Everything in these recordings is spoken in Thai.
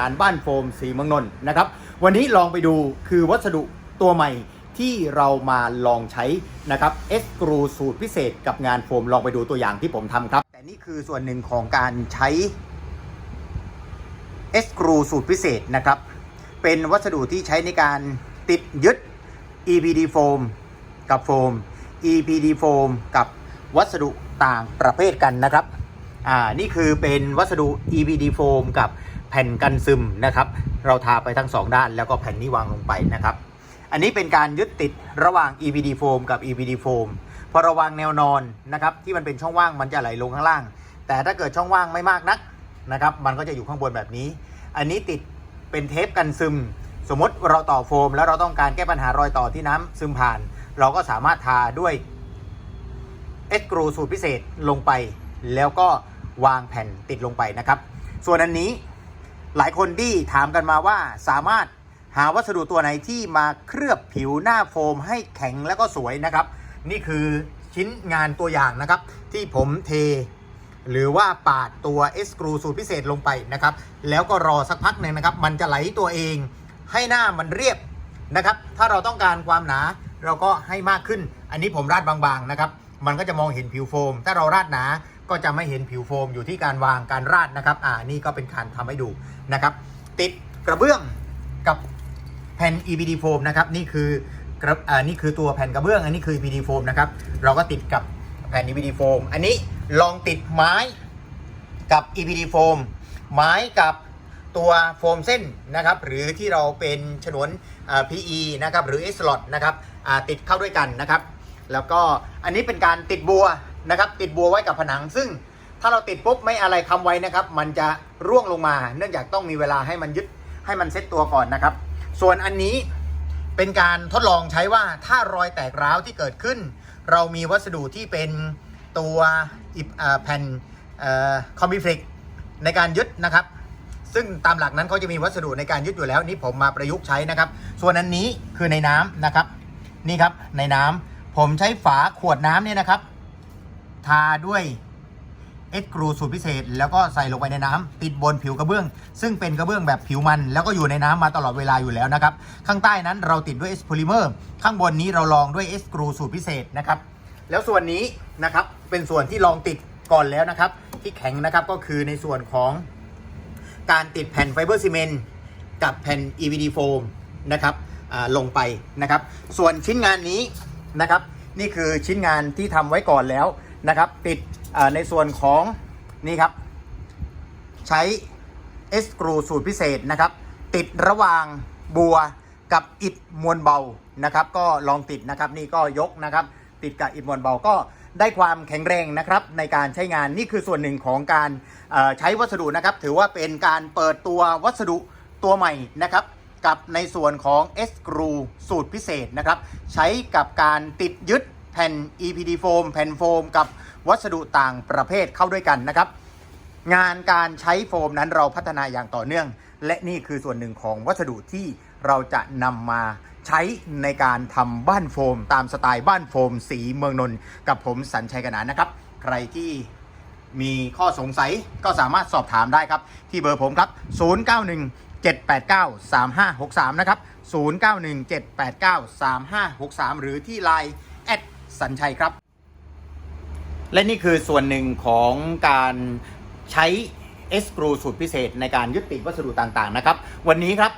นานบ้านโฟมสีเมืองนนท์นะครับ วันนี้ลองไปดูคือวัสดุตัวใหม่ที่เรามาลองใช้นะครับเอสกรูสูตรพิเศษกับงานโฟมลองไปดูตัวอย่างที่ผมทำครับ แต่นี่คือส่วนหนึ่งของการใช้เอสกรูสูตรพิเศษนะครับ เป็นวัสดุที่ใช้ในการติดยึด EPD โฟมกับโฟม EPD โฟมกับวัสดุต่างประเภทกันนะครับ อ่า นี่คือเป็นวัสดุ EPD โฟมกับ แผ่นกันซึมนะครับ เราทาไปทั้งสองด้านแล้วก็แผ่นนี้วางลงไปนะครับ อันนี้เป็นการยึดติดระหว่าง EPD โฟมกับ EPD โฟมพอระวางแนวนอนนะครับที่มันเป็นช่องว่างมันจะไหลลงข้างล่าง แต่ถ้าเกิดช่องว่างไม่มากนักนะครับ มันก็จะอยู่ข้างบนแบบนี้ อันนี้ติดเป็นเทปกันซึม สมมติเราต่อโฟม แล้วเราต้องการแก้ปัญหารอยต่อที่น้ำซึมผ่าน เราก็สามารถทาด้วยเอสกรูสูตรพิเศษลงไป แล้วก็วางแผ่นติดลงไปนะครับ ส่วนอันนี้ หลายคนที่ถามกันมาว่าสามารถหาวัสดุตัวไหนที่มาเคลือบผิวหน้าโฟมให้แข็งแล้วก็สวยนะครับ นี่คือชิ้นงานตัวอย่างนะครับ ที่ผมเท หรือว่าปาดตัวเอสกรูสูตรพิเศษลงไปนะครับ แล้วก็รอสักพักหนึ่งนะครับ มันจะไหลตัวเองให้หน้ามันเรียบนะครับ ถ้าเราต้องการความหนาเราก็ให้มากขึ้น อันนี้ผมราดบางๆนะครับ มันก็จะมองเห็นผิวโฟม ถ้าเราราดหนา ก็จะไม่เห็นผิวโฟมอยู่ที่การวางการราดนะครับ อ่านี่ก็เป็นการทำให้ดูนะครับ ติดกระเบื้องกับแผ่น EPD โฟมนะครับ นี่คือกระอ่านี่คือตัวแผ่นกระเบื้อง อันนี้คือ EPD โฟมนะครับ เราก็ติดกับแผ่น EPD โฟมอันนี้ลองติดไม้กับ EPD โฟมไม้กับตัวโฟมเส้นนะครับ หรือที่เราเป็นฉนวนอ่า PE นะครับ หรือ S slot นะครับอ่าติดเข้าด้วยกันนะครับ แล้วก็อันนี้เป็นการติดบัว นะครับติดบัวไว้กับผนัง ซึ่งถ้าเราติดปุ๊บไม่อะไรค้ำไว้นะครับ มันจะร่วงลงมา เนื่องจากต้องมีเวลาให้มันยึดให้มันเซ็ตตัวก่อนนะครับ ส่วนอันนี้เป็นการทดลองใช้ว่าถ้ารอยแตกร้าวที่เกิดขึ้น เรามีวัสดุที่เป็นตัวอิบแผ่นคอมบิฟลิกในการยึดนะครับ ซึ่งตามหลักนั้นเขาจะมีวัสดุในการยึดอยู่แล้วนี่ผมมาประยุกต์ใช้นะครับ ส่วนอันนี้คือในน้ำนะครับ นี่ครับในน้ำผมใช้ฝาขวดน้ำเนี่ยนะครับ ทาด้วยเอ็กกรูสูตรพิเศษ แล้วก็ใส่ลงไปในน้ำติดบนผิวกระเบื้อง ซึ่งเป็นกระเบื้องแบบผิวมัน แล้วก็อยู่ในน้ำมาตลอดเวลาอยู่แล้วนะครับ ข้างใต้นั้นเราติดด้วยเอสโพลิเมอร์ข้างบนนี้เราลองด้วยเอสกรูสูตรพิเศษนะครับ แล้วส่วนนี้นะครับเป็นส่วนที่ลองติดก่อนแล้วนะครับ ที่แข็งนะครับก็คือในส่วนของการติดแผ่นไฟเบอร์ซีเมนต์กับแผ่น EVD โฟมนะครับอ่าลงไปนะครับ ส่วนชิ้นงานนี้นะครับ นี่คือชิ้นงานที่ทำไว้ก่อนแล้ว นะครับติดในส่วนของนี่ครับ ใช้เอสกรูสูตรพิเศษนะครับ ติดระหว่างบัวกับอิฐมวลเบานะครับ ก็ลองติดนะครับนี่ก็ยกนะครับ ติดกับอิฐมวลเบาก็ได้ความแข็งแรงนะครับในการใช้งานนี่คือส่วนหนึ่งของการใช้วัสดุนะครับ ถือว่าเป็นการเปิดตัววัสดุตัวใหม่นะครับ กับในส่วนของ S g r u สูตรพิเศษนะครับ ใช้กับการติดยึด แผ่น EPD โฟมแผ่นโฟมกับวัสดุต่างประเภทเข้าด้วยกันนะครับ งานการใช้โฟมนั้นเราพัฒนาอย่างต่อเนื่อง และนี่คือส่วนหนึ่งของวัสดุที่เราจะนำมาใช้ในการทำบ้านโฟม ตามสไตล์บ้านโฟม สีเมืองนนท์กับผมสัญชัยกนานนะครับ ใครที่มีข้อสงสัยก็สามารถสอบถามได้ครับ ที่เบอร์ผมครับ 091 789 3563 นะครับ 091 789 3563 หรือที่ Line แอด สัญชัยครับ และนี่คือส่วนหนึ่งของการใช้เอสกรูสูตรพิเศษในการยึดติดวัสดุต่างๆนะครับ วันนี้ครับ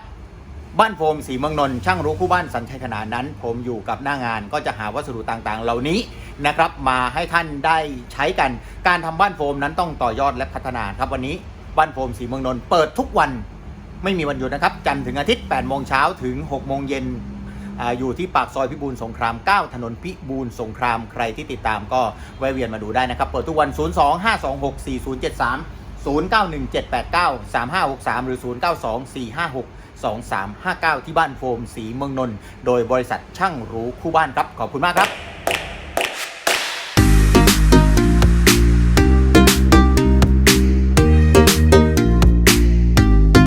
บ้านโฟมสีเมืองนนท์ช่างรู้คู่บ้านสัญชัยขนาดนั้น ผมอยู่กับหน้างานก็จะหาวัสดุต่างๆ เหล่านี้นะครับ มาให้ท่านได้ใช้กัน การทำบ้านโฟมนั้นต้องต่อยอดและพัฒนาครับ วันนี้บ้านโฟมสีเมืองนนท์เปิดทุกวันไม่มีวันหยุดนะครับ จันทร์ถึงอาทิตย์8โมงเช้าถึง6โมงเย็น อยู่ที่ปากซอยพิบูลสงคราม 9 ถนนพิบูลสงครามใครที่ติดตามก็แวะเวียนมาดูได้นะครับ เปิดทุกวัน 0 2 5 2 6 4 0 7 3 0 9 1 7 8 9 3 5 6 3 หรือ 0 9 2 4 5 6 2 3 5 9 ที่บ้านโฟมสีเมืองนนท์โดยบริษัทช่างรู้คู่บ้านครับ ขอบคุณมากครับ